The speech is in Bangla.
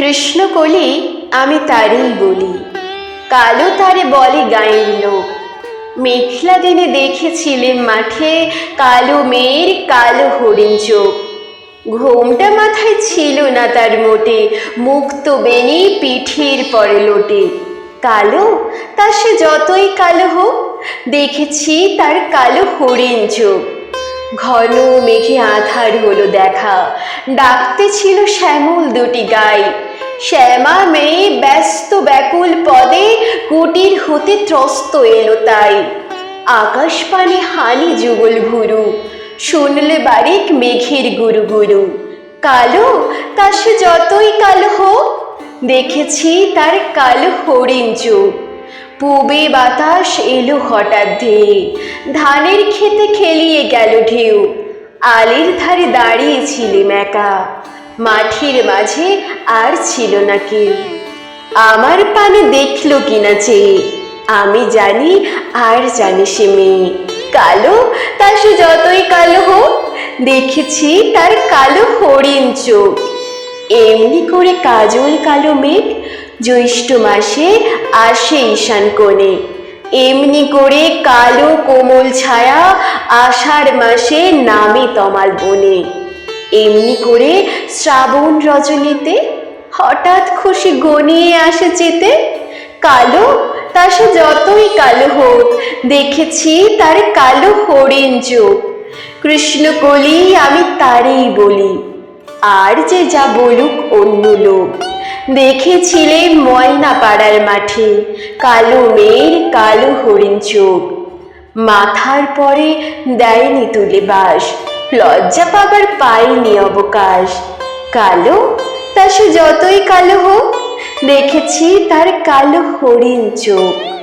কৃষ্ণ কলি আমি তারই বলি। কালো তারে বলে গায়ের লোক। মেঘলা দিনে দেখেছিলেন মাঠে কালো মেয়ের কালো হরিণ চোখ। ঘোমটা মাথায় ছিল না তার মোটে, মুক্ত বেনি পিঠের পরে লোটে। কালো? তা সে যতই কালো হোক, দেখেছি তার কালো হরিণ চোখ। ঘন মেঘে আধার হলো দেখা, ডাকতে ছিল শ্যামল দুটি গাই। শ্যামা মেয়ে ব্যস্ত ব্যাকুল পদে কুটির হতে ত্রস্ত এলো তাই। আকাশ পানে হানি যুগল ভুরু, শুনলে বারিক মেঘের গুরু গুরু। কালো? তা সে যতই কালো হোক, দেখেছি তার কালো হরিণ চোখ। পূবে বাতাস এলো হঠাৎ ধেয়ে, ধানের খেতে খেলিয়ে গেল ঢেউ। আলির ধারে দাঁড়িয়েছিলেম একা। মাঠের মাঝে আর ছিল না কেউ। আমার পানে দেখল কিনা চেয়ে আমি জানি আর জানি সে মেয়ে। কালো? তা সে যতই কালো হোক, দেখেছি তার কালো হরিণ চোখ। এমনি করে কাজল কালো মেঘ জ্যৈষ্ঠ মাসে আসে ঈশান কোণে। এমনি করে কালো কোমল ছায়া আষাঢ় মাসে নামে তমাল বনে। এমনি করে শ্রাবণ রজনীতে হঠাৎ খুশি গনিয়ে আসে যেতে। কালো, তা সে যতই কালো হোক, দেখেছি তার কালো হরিণ চোখ। কৃষ্ণ কলি আমি তারেই বলি, আর যে যা বলুক অন্য লোক। দেখেছিলে ময়না পাড়ার মাঠে কালো মেয়ের কালো হরিণ চোখ। মাথার পরে দেয়নি তুলে বাস লজ্জা পাবার পাইনি অবকাশ। কালো? তা সে যতই কালো হোক, দেখেছি তার কালো হরিণ চোখ।